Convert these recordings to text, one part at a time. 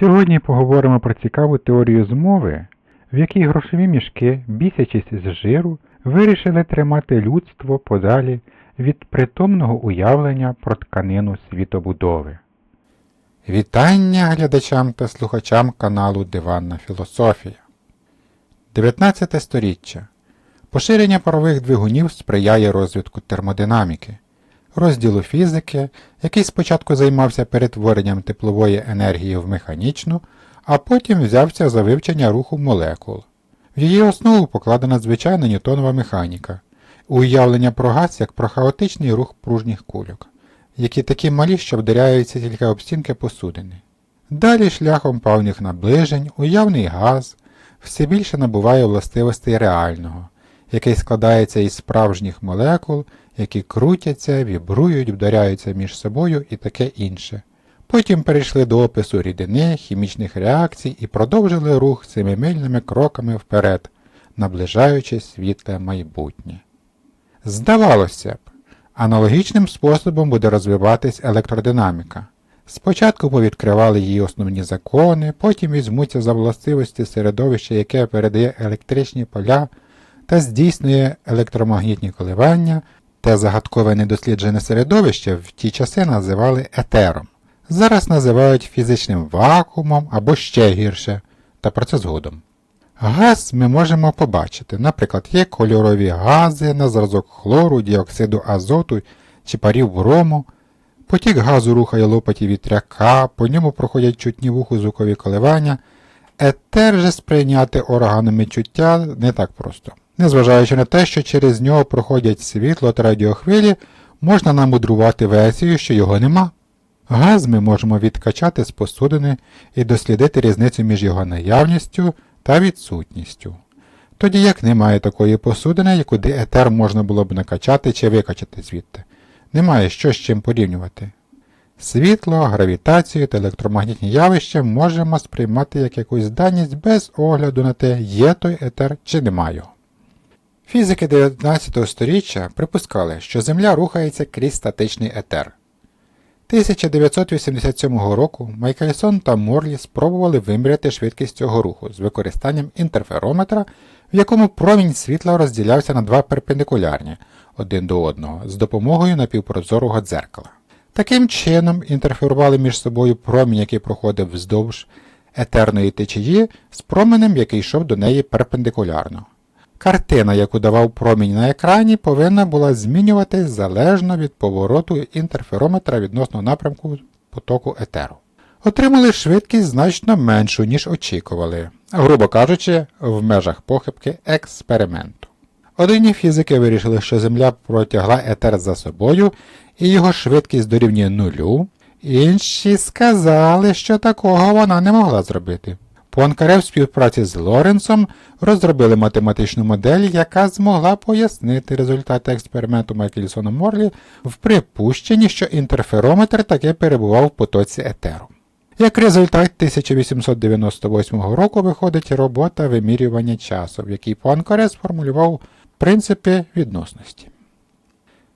Сьогодні поговоримо про цікаву теорію змови, в якій грошові мішки, бісячись з жиру, вирішили тримати людство подалі від притомного уявлення про тканину світобудови. Вітання глядачам та слухачам каналу Диванна Філософія. 19 сторіччя. Поширення парових двигунів сприяє розвитку термодинаміки, розділу фізики, який спочатку займався перетворенням теплової енергії в механічну, а потім взявся за вивчення руху молекул. В її основу покладена звичайна ньютонова механіка, уявлення про газ як про хаотичний рух пружніх кульок, які такі малі, що вдаряються тільки об стінки посудини. Далі шляхом певних наближень уявний газ все більше набуває властивостей реального, який складається із справжніх молекул, які крутяться, вібрують, вдаряються між собою і таке інше. Потім перейшли до опису рідини, хімічних реакцій і продовжили рух семимильними кроками вперед, наближаючи світле майбутнє. Здавалося б, аналогічним способом буде розвиватись електродинаміка. Спочатку повідкривали її основні закони, потім візьмуться за властивості середовища, яке передає електричні поля та здійснює електромагнітні коливання, те загадкове недосліджене середовище в ті часи називали етером. Зараз називають фізичним вакуумом або ще гірше, та про це згодом. Газ ми можемо побачити, наприклад, є кольорові гази на зразок хлору, діоксиду азоту чи парів брому. Потік газу рухає лопаті вітряка, по ньому проходять чутні вуху звукові коливання. Етер же сприйняти органами чуття не так просто. Незважаючи на те, що через нього проходять світло та радіохвилі, можна намудрувати версію, що його нема. Газ ми можемо відкачати з посудини і дослідити різницю між його наявністю та відсутністю. Тоді як немає такої посудини, якуди етер можна було б накачати чи викачати звідти. Немає що з чим порівнювати. Світло, гравітацію та електромагнітні явища можемо сприймати як якусь даність без огляду на те, є той етер чи немає. Фізики 19 століття припускали, що Земля рухається крізь статичний етер. 1987 року Майкельсон та Морлі спробували виміряти швидкість цього руху з використанням інтерферометра, в якому промінь світла розділявся на два перпендикулярні один до одного з допомогою напівпрозорого дзеркала. Таким чином інтерферували між собою промінь, який проходив вздовж етерної течії, з променем, який йшов до неї перпендикулярно. Картина, яку давав промінь на екрані, повинна була змінюватись залежно від повороту інтерферометра відносно напрямку потоку етеру. Отримали швидкість значно меншу, ніж очікували, грубо кажучи, в межах похибки експерименту. Одні фізики вирішили, що Земля протягла етер за собою і його швидкість дорівнює нулю, інші сказали, що такого вона не могла зробити. Пуанкаре в співпраці з Лоренсом розробили математичну модель, яка змогла пояснити результати експерименту Майкельсона Морлі в припущенні, що інтерферометр таки перебував в потоці етеру. Як результат 1898 року виходить робота вимірювання часу, в якій Пуанкаре сформулював принципи відносності.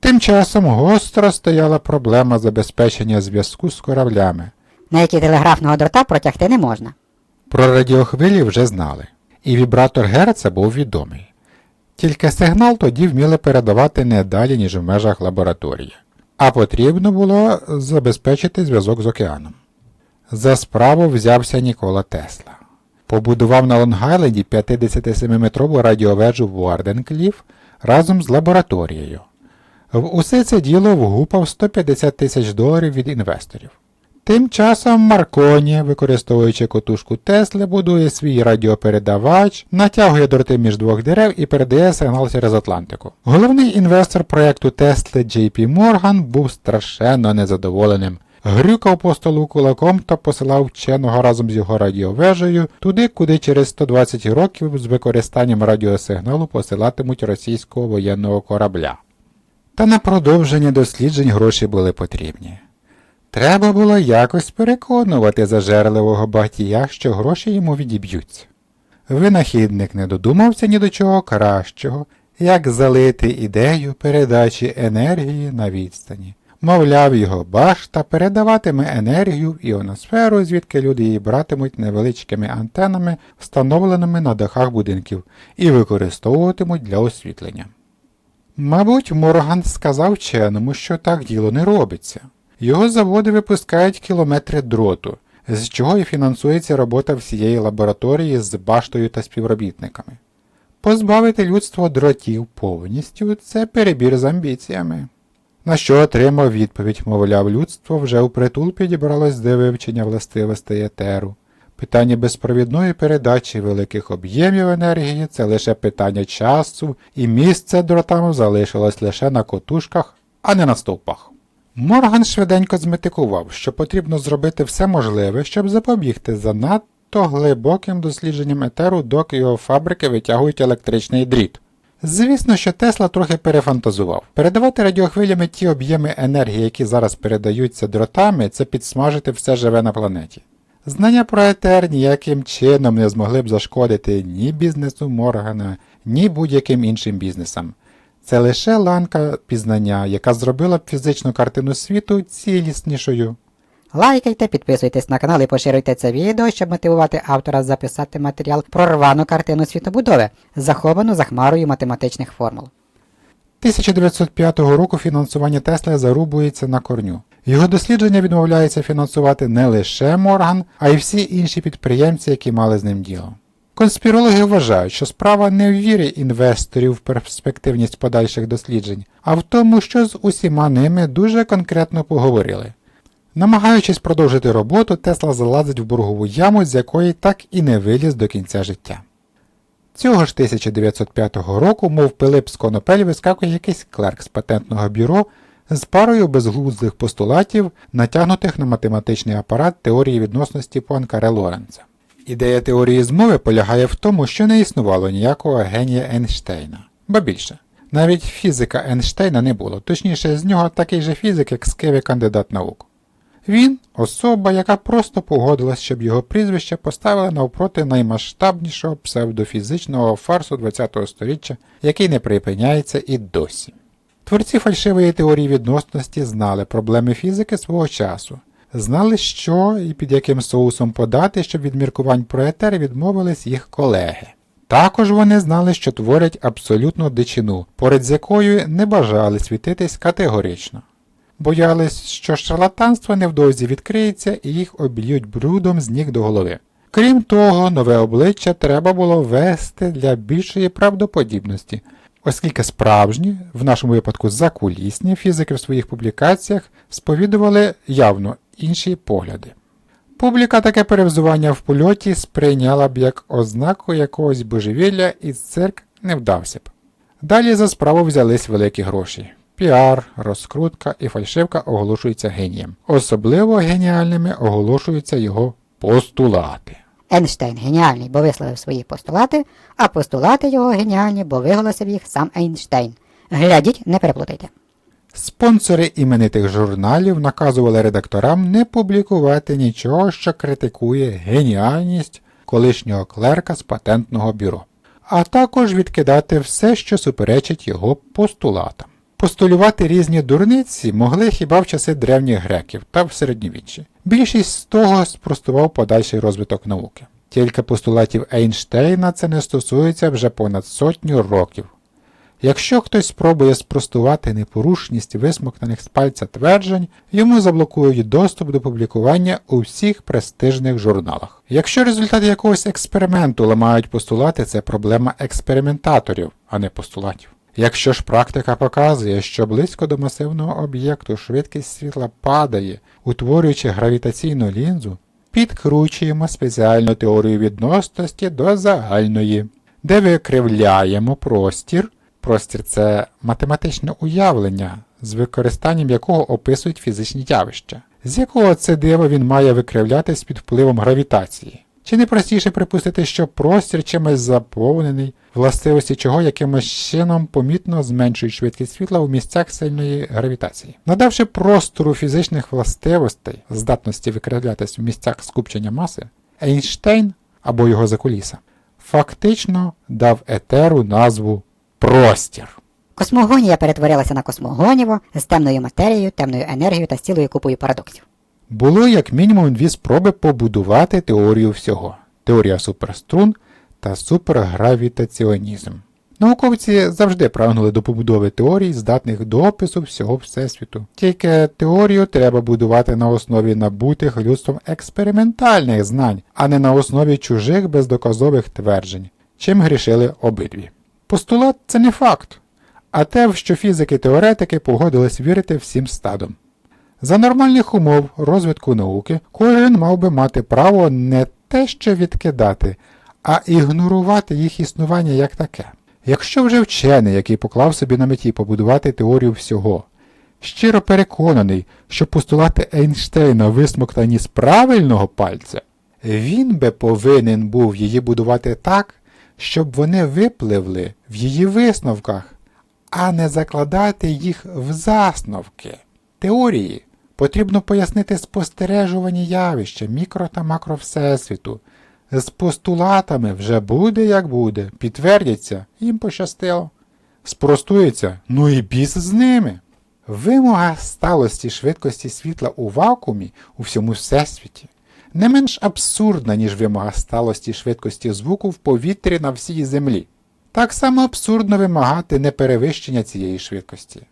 Тим часом гостро стояла проблема забезпечення зв'язку з кораблями. на які телеграфного дрота протягти не можна. Про радіохвилі вже знали, і вібратор Герца був відомий. Тільки сигнал тоді вміли передавати не далі, ніж в межах лабораторії, а потрібно було забезпечити зв'язок з океаном. За справу взявся Нікола Тесла. Побудував на Лонг-Айленді 57-метрову радіовежу Варденкліф разом з лабораторією. В усе це діло вгупав 150 тисяч доларів від інвесторів. Тим часом Марконі, використовуючи котушку Тесли, будує свій радіопередавач, натягує дроти між двох дерев і передає сигнал через Атлантику. Головний інвестор проєкту Тесли Джей Морган був страшенно незадоволеним. Грюкав по столу кулаком та посилав вченого разом з його радіовежею туди, куди через 120 років з використанням радіосигналу посилатимуть російського воєнного корабля. Та на продовження досліджень гроші були потрібні. Треба було якось переконувати зажерливого багатія, що гроші йому відіб'ються. Винахідник не додумався ні до чого кращого, як залити ідею передачі енергії на відстані. Мовляв, його башта передаватиме енергію в іоносферу, звідки люди її братимуть невеличкими антенами, встановленими на дахах будинків, і використовуватимуть для освітлення. Мабуть, Морган сказав вченому, що так діло не робиться. Його заводи випускають кілометри дроту, з чого і фінансується робота всієї лабораторії з баштою та співробітниками. Позбавити людство дротів повністю це перебір з амбіціями. На що отримав відповідь, мовляв, людство вже впритул підібралось до вивчення властивостей етеру. Питання безпровідної передачі великих об'ємів енергії це лише питання часу, і місце дротам залишилось лише на котушках, а не на стовпах. Морган швиденько зметикував, що потрібно зробити все можливе, щоб запобігти занадто глибоким дослідженням етеру, доки його фабрики витягують електричний дріт. Звісно, що Тесла трохи перефантазував. Передавати радіохвилями ті об'єми енергії, які зараз передаються дротами, це підсмажити все живе на планеті. Знання про етер ніяким чином не змогли б зашкодити ні бізнесу Моргана, ні будь-яким іншим бізнесам. Це лише ланка пізнання, яка зробила б фізичну картину світу ціліснішою. Лайкайте, підписуйтесь на канал і поширюйте це відео, щоб мотивувати автора записати матеріал про рвану картину світобудови, заховану за хмарою математичних формул. 1905 року фінансування Тесли зарубується на корню. Його дослідження відмовляється фінансувати не лише Морган, а й всі інші підприємці, які мали з ним діло. Конспірологи вважають, що справа не в вірі інвесторів в перспективність подальших досліджень, а в тому, що з усіма ними дуже конкретно поговорили. Намагаючись продовжити роботу, Тесла залазить в боргову яму, з якої так і не виліз до кінця життя. Цього ж 1905 року, мов Пилип з конопель, вискакує якийсь клерк з патентного бюро з парою безглуздих постулатів, натягнутих на математичний апарат теорії відносності Пуанкаре Лоренца. Ідея теорії змови полягає в тому, що не існувало ніякого генія Ейнштейна. Ба більше, навіть фізика Ейнштейна не було, точніше, з нього такий же фізик, як Скеві кандидат наук. Він особа, яка просто погодилась, щоб його прізвище поставили навпроти наймасштабнішого псевдофізичного фарсу ХХ століття, який не припиняється і досі. Творці фальшивої теорії відносності знали проблеми фізики свого часу, знали, що і під яким соусом подати, щоб від міркувань про відмовились їх колеги. Також вони знали, що творять абсолютну дичину, поряд з якою не бажали світитись категорично. Боялись, що шарлатанство невдовзі відкриється і їх обільють брудом з ніг до голови. Крім того, нове обличчя треба було вести для більшої правдоподібності, оскільки справжні, в нашому випадку закулісні фізики в своїх публікаціях сповідували явно інші погляди. Публіка таке перевзування в польоті сприйняла б як ознаку якогось божевілля і цирк не вдався б. Далі за справу взялись великі гроші. Піар, розкрутка і фальшивка оголошуються генієм. Особливо геніальними оголошуються його постулати. Ейнштейн геніальний, бо висловив свої постулати, а постулати його геніальні, бо виголосив їх сам Ейнштейн. Глядіть, не переплутайте. Спонсори іменитих журналів наказували редакторам не публікувати нічого, що критикує геніальність колишнього клерка з патентного бюро, а також відкидати все, що суперечить його постулатам. Постулювати різні дурниці могли хіба в часи древніх греків та в середньовіччі. Більшість з того спростував подальший розвиток науки. Тільки постулатів Ейнштейна це не стосується вже понад сотню років. Якщо хтось спробує спростувати непорушність висмокнених з пальця тверджень, йому заблокують доступ до публікування у всіх престижних журналах. Якщо результати якогось експерименту ламають постулати, це проблема експериментаторів, а не постулатів. Якщо ж практика показує, що близько до масивного об'єкту швидкість світла падає, утворюючи гравітаційну лінзу, підкручуємо спеціальну теорію відносності до загальної, де викривляємо простір. Простір це математичне уявлення, з використанням якого описують фізичні явища, з якого це диво він має викривлятись під впливом гравітації. Чи не простіше припустити, що простір чимось заповнений, властивості чого якимось чином помітно зменшують швидкість світла у місцях сильної гравітації. Надавши простору фізичних властивостей, здатності викривлятись в місцях скупчення маси, Ейнштейн або його закуліса фактично дав етеру назву простір. Космогонія перетворилася на космогоніво з темною матерією, темною енергією та з цілою купою парадоксів. Було як мінімум дві спроби побудувати теорію всього: теорія суперструн та супергравітаціонізм. Науковці завжди прагнули до побудови теорій, здатних до опису всього Всесвіту. Тільки теорію треба будувати на основі набутих людством експериментальних знань, а не на основі чужих бездоказових тверджень, чим грішили обидві. Постулат це не факт, а те, в що фізики-теоретики погодились вірити всім стадом. За нормальних умов розвитку науки кожен мав би мати право не те що відкидати, а ігнорувати їх існування як таке. Якщо вже вчений, який поклав собі на меті побудувати теорію всього, щиро переконаний, що постулати Ейнштейна висмоктані з правильного пальця, він би повинен був її будувати так, щоб вони випливли в її висновках, а не закладати їх в засновки. Теорії потрібно пояснити спостережувані явища мікро та макро Всесвіту. З постулатами вже буде як буде, підтвердяться, їм пощастило. Спростується, ну і біс з ними. Вимога сталості швидкості світла у вакуумі у всьому всесвіті не менш абсурдна, ніж вимога сталості швидкості звуку в повітрі на всій землі. Так само абсурдно вимагати неперевищення цієї швидкості.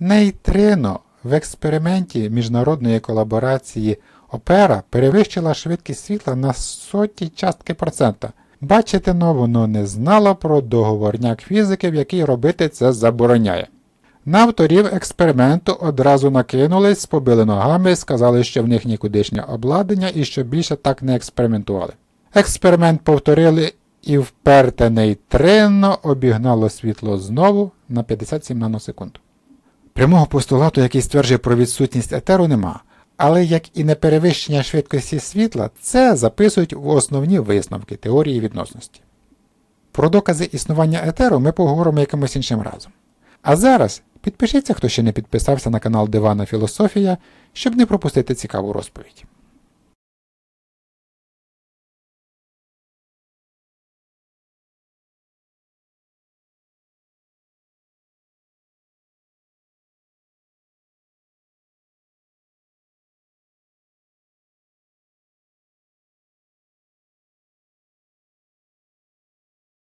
Нейтрино в експерименті міжнародної колаборації Опера перевищила швидкість світла на соті частки процента. Бачите, но воно не знало про договорняк фізиків, який робити це забороняє. На авторів експерименту одразу накинулись, побили ногами, сказали, що в них нікудишнє обладнання і що більше так не експериментували. Експеримент повторили і вперте нейтрино обігнало світло знову на 57 наносекунд. Прямого постулату, який стверджує про відсутність етеру, нема. Але як і неперевищення швидкості світла, це записують в основні висновки теорії відносності. Про докази існування етеру ми поговоримо якимось іншим разом. А зараз підпишіться, хто ще не підписався на канал Дивана Філософія, щоб не пропустити цікаву розповідь.